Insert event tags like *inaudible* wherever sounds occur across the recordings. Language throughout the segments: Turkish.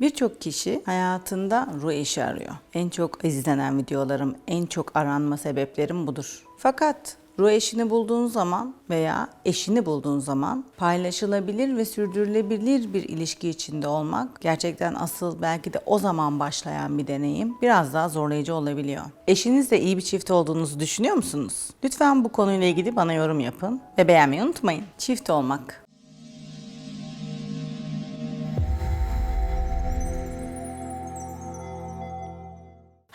Birçok kişi hayatında ruh eşi arıyor. En çok izlenen videolarım, en çok aranma sebeplerim budur. Fakat ruh eşini bulduğun zaman veya eşini bulduğun zaman paylaşılabilir ve sürdürülebilir bir ilişki içinde olmak gerçekten asıl belki de o zaman başlayan bir deneyim biraz daha zorlayıcı olabiliyor. Eşinizle iyi bir çift olduğunuzu düşünüyor musunuz? Lütfen bu konuyla ilgili bana yorum yapın ve beğenmeyi unutmayın. Çift olmak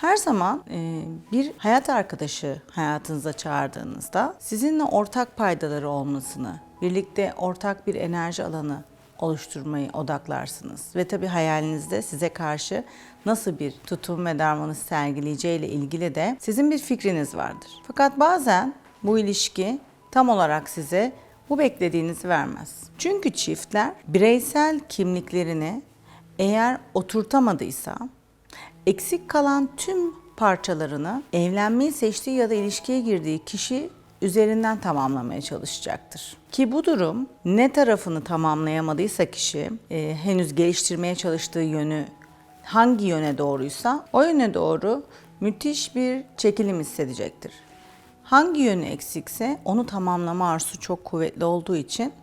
Her zaman e, bir hayat arkadaşı hayatınıza çağırdığınızda sizinle ortak paydaları olmasını, birlikte ortak bir enerji alanı oluşturmayı odaklarsınız. Ve tabii hayalinizde size karşı nasıl bir tutum ve davranış sergileyeceği ile ilgili de sizin bir fikriniz vardır. Fakat bazen bu ilişki tam olarak size bu beklediğinizi vermez. Çünkü çiftler bireysel kimliklerini eğer oturtamadıysa eksik kalan tüm parçalarını evlenmeyi seçtiği ya da ilişkiye girdiği kişi üzerinden tamamlamaya çalışacaktır. Ki bu durum ne tarafını tamamlayamadıysa kişi, e, henüz geliştirmeye çalıştığı yönü hangi yöne doğruysa o yöne doğru müthiş bir çekilim hissedecektir. Hangi yönü eksikse onu tamamlama arzusu çok kuvvetli olduğu için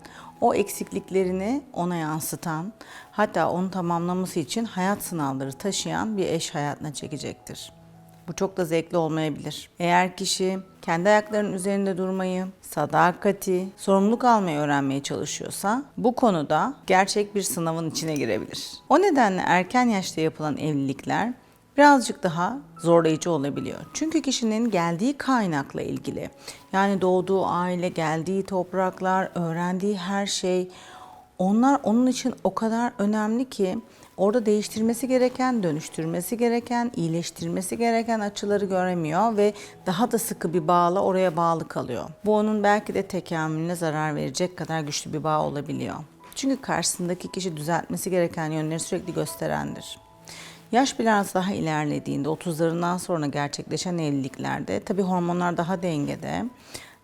o eksikliklerini ona yansıtan, hatta onu tamamlaması için hayat sınavları taşıyan bir eş hayatına çekecektir. Bu çok da zevkli olmayabilir. Eğer kişi kendi ayaklarının üzerinde durmayı, sadakati, sorumluluk almayı öğrenmeye çalışıyorsa bu konuda gerçek bir sınavın içine girebilir. O nedenle erken yaşta yapılan evlilikler birazcık daha zorlayıcı olabiliyor. Çünkü kişinin geldiği kaynakla ilgili yani doğduğu aile, geldiği topraklar, öğrendiği her şey onlar onun için o kadar önemli ki orada değiştirmesi gereken, dönüştürmesi gereken, iyileştirmesi gereken açıları göremiyor ve daha da sıkı bir bağla oraya bağlı kalıyor. Bu onun belki de tekamülüne zarar verecek kadar güçlü bir bağ olabiliyor. Çünkü karşısındaki kişi düzeltmesi gereken yönleri sürekli gösterendir. Yaş biraz daha ilerlediğinde 30'larından sonra gerçekleşen evliliklerde tabii hormonlar daha dengede.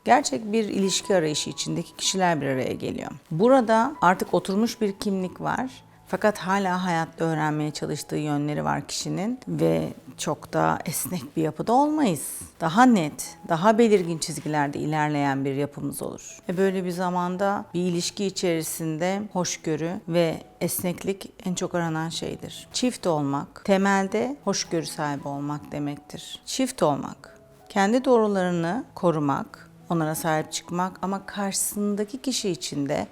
Gerçek bir ilişki arayışı içindeki kişiler bir araya geliyor. Burada artık oturmuş bir kimlik var. Fakat hala hayatta öğrenmeye çalıştığı yönleri var kişinin ve çok da esnek bir yapıda olmayız. Daha net, daha belirgin çizgilerde ilerleyen bir yapımız olur. Ve böyle bir zamanda bir ilişki içerisinde hoşgörü ve esneklik en çok aranan şeydir. Çift olmak temelde hoşgörü sahibi olmak demektir. Çift olmak, kendi doğrularını korumak, onlara sahip çıkmak ama karşısındaki kişi için de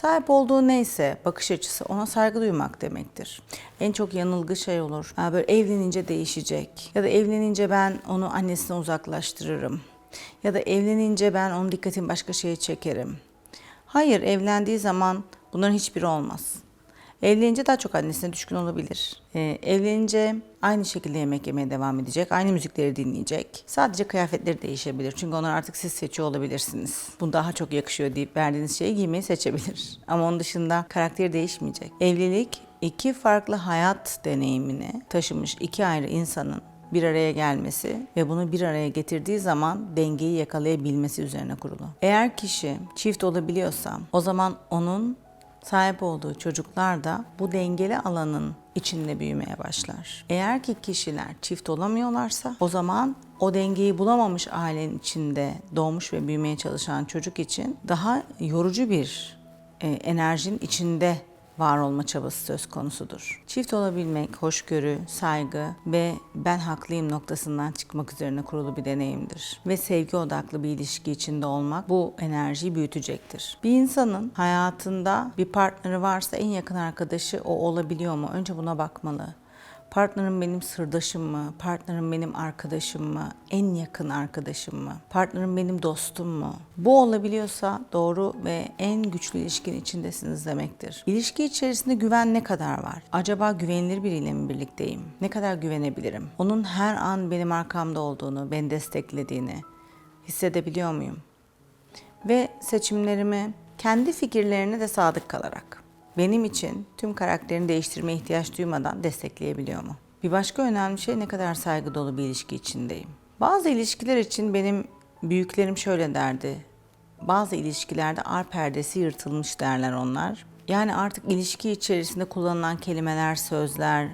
Sahip olduğu neyse bakış açısı ona saygı duymak demektir. En çok yanılgı şey olur. Böyle evlenince değişecek ya da evlenince ben onu annesine uzaklaştırırım. Ya da evlenince ben onun dikkatini başka şeye çekerim. Hayır, evlendiği zaman bunların hiçbiri olmaz. Evlenince daha çok annesine düşkün olabilir. Ee, evlenince aynı şekilde yemek yemeye devam edecek, aynı müzikleri dinleyecek. Sadece kıyafetleri değişebilir. Çünkü onlar artık siz seçiyor olabilirsiniz. Bu daha çok yakışıyor deyip verdiğiniz şeyi giymeyi seçebilir. *laughs* Ama onun dışında karakteri değişmeyecek. Evlilik iki farklı hayat deneyimini taşımış iki ayrı insanın bir araya gelmesi ve bunu bir araya getirdiği zaman dengeyi yakalayabilmesi üzerine kurulu. Eğer kişi çift olabiliyorsa o zaman onun sahip olduğu çocuklar da bu dengeli alanın içinde büyümeye başlar. Eğer ki kişiler çift olamıyorlarsa o zaman o dengeyi bulamamış ailenin içinde doğmuş ve büyümeye çalışan çocuk için daha yorucu bir e, enerjinin içinde var olma çabası söz konusudur. Çift olabilmek, hoşgörü, saygı ve ben haklıyım noktasından çıkmak üzerine kurulu bir deneyimdir. Ve sevgi odaklı bir ilişki içinde olmak bu enerjiyi büyütecektir. Bir insanın hayatında bir partneri varsa en yakın arkadaşı o olabiliyor mu? Önce buna bakmalı. Partnerim benim sırdaşım mı? Partnerim benim arkadaşım mı? En yakın arkadaşım mı? Partnerim benim dostum mu? Bu olabiliyorsa doğru ve en güçlü ilişkinin içindesiniz demektir. İlişki içerisinde güven ne kadar var? Acaba güvenilir biriyle mi birlikteyim? Ne kadar güvenebilirim? Onun her an benim arkamda olduğunu, beni desteklediğini hissedebiliyor muyum? Ve seçimlerimi kendi fikirlerine de sadık kalarak benim için tüm karakterini değiştirmeye ihtiyaç duymadan destekleyebiliyor mu? Bir başka önemli şey ne kadar saygı dolu bir ilişki içindeyim. Bazı ilişkiler için benim büyüklerim şöyle derdi. Bazı ilişkilerde ar perdesi yırtılmış derler onlar. Yani artık ilişki içerisinde kullanılan kelimeler, sözler,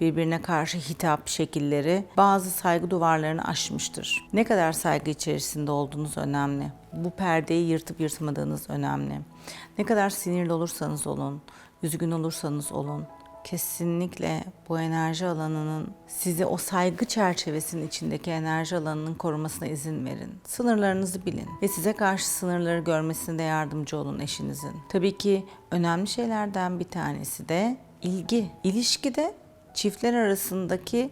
birbirine karşı hitap şekilleri bazı saygı duvarlarını aşmıştır. Ne kadar saygı içerisinde olduğunuz önemli. Bu perdeyi yırtıp yırtmadığınız önemli. Ne kadar sinirli olursanız olun, üzgün olursanız olun, kesinlikle bu enerji alanının sizi o saygı çerçevesinin içindeki enerji alanının korumasına izin verin. Sınırlarınızı bilin ve size karşı sınırları görmesinde yardımcı olun eşinizin. Tabii ki önemli şeylerden bir tanesi de ilgi. İlişkide çiftler arasındaki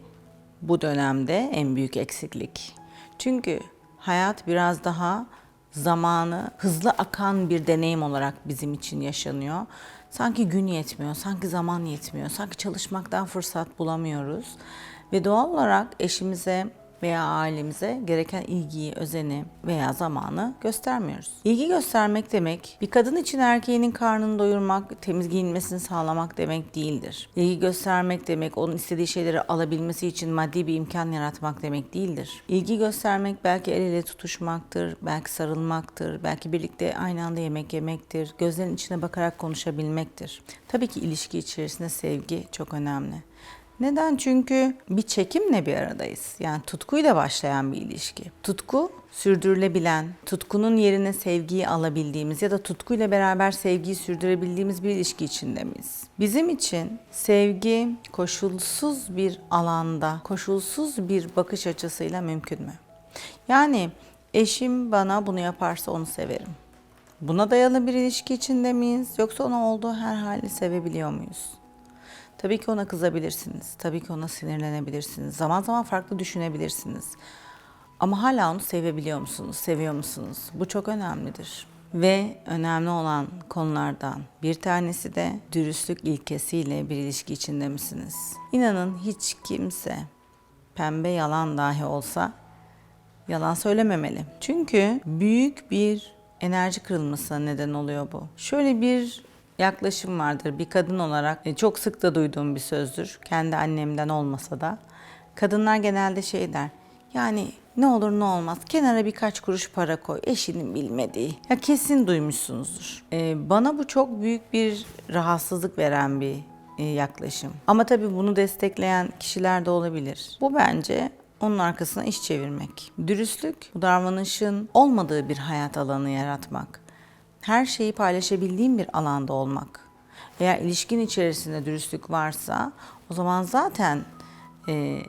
bu dönemde en büyük eksiklik. Çünkü hayat biraz daha zamanı hızlı akan bir deneyim olarak bizim için yaşanıyor. Sanki gün yetmiyor, sanki zaman yetmiyor, sanki çalışmaktan fırsat bulamıyoruz. Ve doğal olarak eşimize veya ailemize gereken ilgiyi, özeni veya zamanı göstermiyoruz. İlgi göstermek demek bir kadın için erkeğinin karnını doyurmak, temiz giyinmesini sağlamak demek değildir. İlgi göstermek demek onun istediği şeyleri alabilmesi için maddi bir imkan yaratmak demek değildir. İlgi göstermek belki el ele tutuşmaktır, belki sarılmaktır, belki birlikte aynı anda yemek yemektir, gözlerin içine bakarak konuşabilmektir. Tabii ki ilişki içerisinde sevgi çok önemli. Neden? Çünkü bir çekimle bir aradayız. Yani tutkuyla başlayan bir ilişki. Tutku sürdürülebilen, tutkunun yerine sevgiyi alabildiğimiz ya da tutkuyla beraber sevgiyi sürdürebildiğimiz bir ilişki içinde miyiz? Bizim için sevgi koşulsuz bir alanda, koşulsuz bir bakış açısıyla mümkün mü? Yani eşim bana bunu yaparsa onu severim. Buna dayalı bir ilişki içinde miyiz? Yoksa onu olduğu her hali sevebiliyor muyuz? Tabii ki ona kızabilirsiniz. Tabii ki ona sinirlenebilirsiniz. Zaman zaman farklı düşünebilirsiniz. Ama hala onu sevebiliyor musunuz? Seviyor musunuz? Bu çok önemlidir. Ve önemli olan konulardan bir tanesi de dürüstlük ilkesiyle bir ilişki içinde misiniz? İnanın hiç kimse pembe yalan dahi olsa yalan söylememeli. Çünkü büyük bir enerji kırılmasına neden oluyor bu. Şöyle bir yaklaşım vardır bir kadın olarak e, çok sık da duyduğum bir sözdür. Kendi annemden olmasa da. Kadınlar genelde şey der. Yani ne olur ne olmaz kenara birkaç kuruş para koy eşinin bilmediği. Ya kesin duymuşsunuzdur. E, bana bu çok büyük bir rahatsızlık veren bir e, yaklaşım. Ama tabii bunu destekleyen kişiler de olabilir. Bu bence onun arkasına iş çevirmek. Dürüstlük, bu davranışın olmadığı bir hayat alanı yaratmak. Her şeyi paylaşabildiğim bir alanda olmak. Eğer ilişkin içerisinde dürüstlük varsa o zaman zaten e,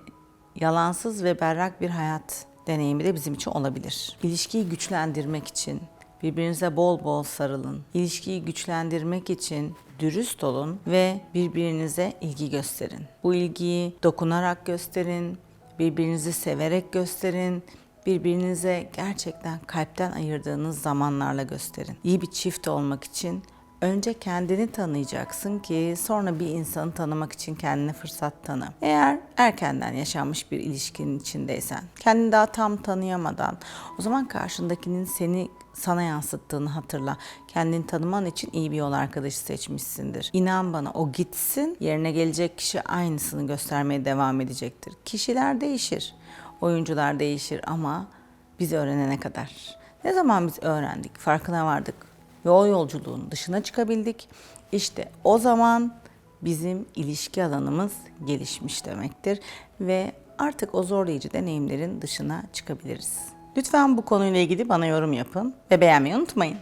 yalansız ve berrak bir hayat deneyimi de bizim için olabilir. İlişkiyi güçlendirmek için birbirinize bol bol sarılın. İlişkiyi güçlendirmek için dürüst olun ve birbirinize ilgi gösterin. Bu ilgiyi dokunarak gösterin, birbirinizi severek gösterin, birbirinize gerçekten kalpten ayırdığınız zamanlarla gösterin. İyi bir çift olmak için önce kendini tanıyacaksın ki sonra bir insanı tanımak için kendine fırsat tanı. Eğer erkenden yaşanmış bir ilişkinin içindeysen, kendini daha tam tanıyamadan o zaman karşındakinin seni sana yansıttığını hatırla. Kendini tanıman için iyi bir yol arkadaşı seçmişsindir. İnan bana o gitsin, yerine gelecek kişi aynısını göstermeye devam edecektir. Kişiler değişir, oyuncular değişir ama biz öğrenene kadar. Ne zaman biz öğrendik, farkına vardık o yolculuğun dışına çıkabildik. İşte o zaman bizim ilişki alanımız gelişmiş demektir ve artık o zorlayıcı deneyimlerin dışına çıkabiliriz. Lütfen bu konuyla ilgili bana yorum yapın ve beğenmeyi unutmayın.